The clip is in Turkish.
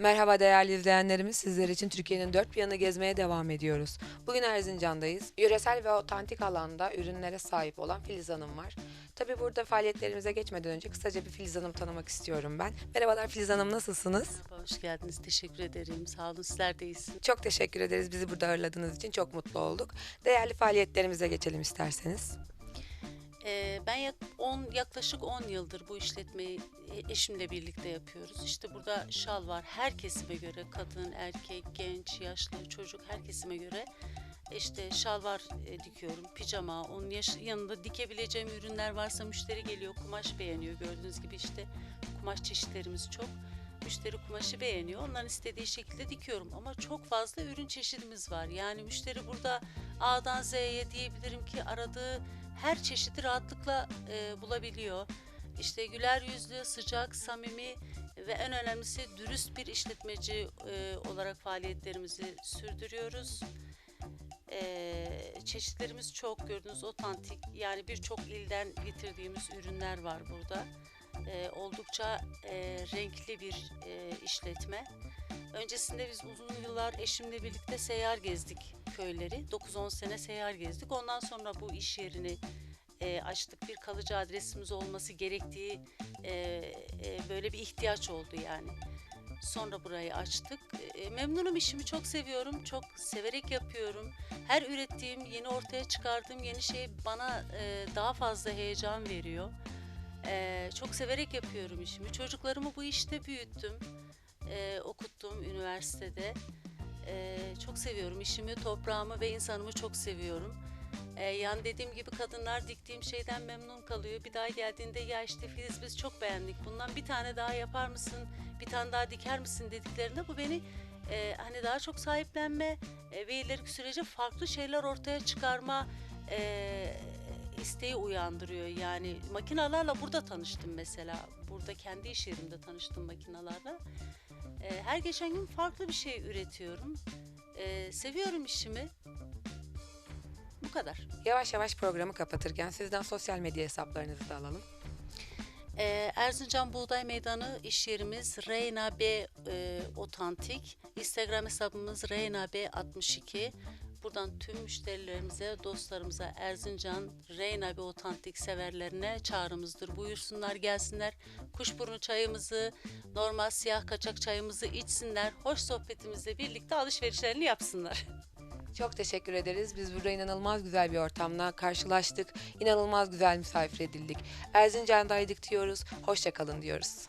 Merhaba değerli izleyenlerimiz. Sizler için Türkiye'nin dört bir yanı gezmeye devam ediyoruz. Bugün Erzincan'dayız. Yöresel ve otantik alanda ürünlere sahip olan Filiz Hanım var. Tabi burada faaliyetlerimize geçmeden önce kısaca bir Filiz Hanım tanımak istiyorum ben. Merhabalar Filiz Hanım nasılsınız? Merhaba, hoş geldiniz. Teşekkür ederim. Sağ olun. Sizler de iyisiniz. Çok teşekkür ederiz bizi burada ağırladığınız için çok mutlu olduk. Değerli faaliyetlerimize geçelim isterseniz. Ben on, yaklaşık 10 yıldır bu işletmeyi e, eşimle birlikte yapıyoruz. İşte burada şal var. Her kesime göre kadın, erkek, genç, yaşlı, çocuk her kesime göre işte şalvar e, dikiyorum, pijama, onun yanında dikebileceğim ürünler varsa müşteri geliyor, kumaş beğeniyor. Gördüğünüz gibi işte kumaş çeşitlerimiz çok. Müşteri kumaşı beğeniyor. Onların istediği şekilde dikiyorum. Ama çok fazla ürün çeşidimiz var. Yani müşteri burada A'dan Z'ye diyebilirim ki aradığı her çeşidi rahatlıkla e, bulabiliyor. İşte güler yüzlü, sıcak, samimi ve en önemlisi dürüst bir işletmeci e, olarak faaliyetlerimizi sürdürüyoruz. E, çeşitlerimiz çok gördüğünüz otantik yani birçok ilden getirdiğimiz ürünler var burada. E, oldukça e, renkli bir e, işletme. Öncesinde biz uzun yıllar eşimle birlikte seyyar gezdik köyleri. 9-10 sene seyyar gezdik. Ondan sonra bu iş yerini e, açtık. Bir kalıcı adresimiz olması gerektiği e, e, böyle bir ihtiyaç oldu yani. Sonra burayı açtık. E, memnunum işimi çok seviyorum. Çok severek yapıyorum. Her ürettiğim, yeni ortaya çıkardığım yeni şey bana e, daha fazla heyecan veriyor. E, çok severek yapıyorum işimi. Çocuklarımı bu işte büyüttüm. E, okuttum üniversitede. E, çok seviyorum işimi, toprağımı ve insanımı çok seviyorum. E, yani dediğim gibi kadınlar diktiğim şeyden memnun kalıyor. Bir daha geldiğinde ya işte Filiz biz çok beğendik. Bundan bir tane daha yapar mısın? Bir tane daha diker misin dediklerinde bu beni e, hani daha çok sahiplenme e, ve ileriki sürece farklı şeyler ortaya çıkarma e, isteği uyandırıyor. Yani makinalarla burada tanıştım mesela. Burada kendi iş yerimde tanıştım makinalarla. E, her geçen gün farklı bir şey üretiyorum. E, seviyorum işimi. Bu kadar. Yavaş yavaş programı kapatırken sizden sosyal medya hesaplarınızı da alalım. Ee, Erzincan Buğday Meydanı iş yerimiz Reyna B e, Otantik. Instagram hesabımız Reyna B 62. Buradan tüm müşterilerimize, dostlarımıza Erzincan Reyna B Otantik severlerine çağrımızdır. Buyursunlar, gelsinler. Kuşburnu çayımızı, normal siyah kaçak çayımızı içsinler. Hoş sohbetimizle birlikte alışverişlerini yapsınlar. Çok teşekkür ederiz. Biz burada inanılmaz güzel bir ortamla karşılaştık. İnanılmaz güzel misafir edildik. Erzincan'daydık diyoruz. Hoşça kalın diyoruz.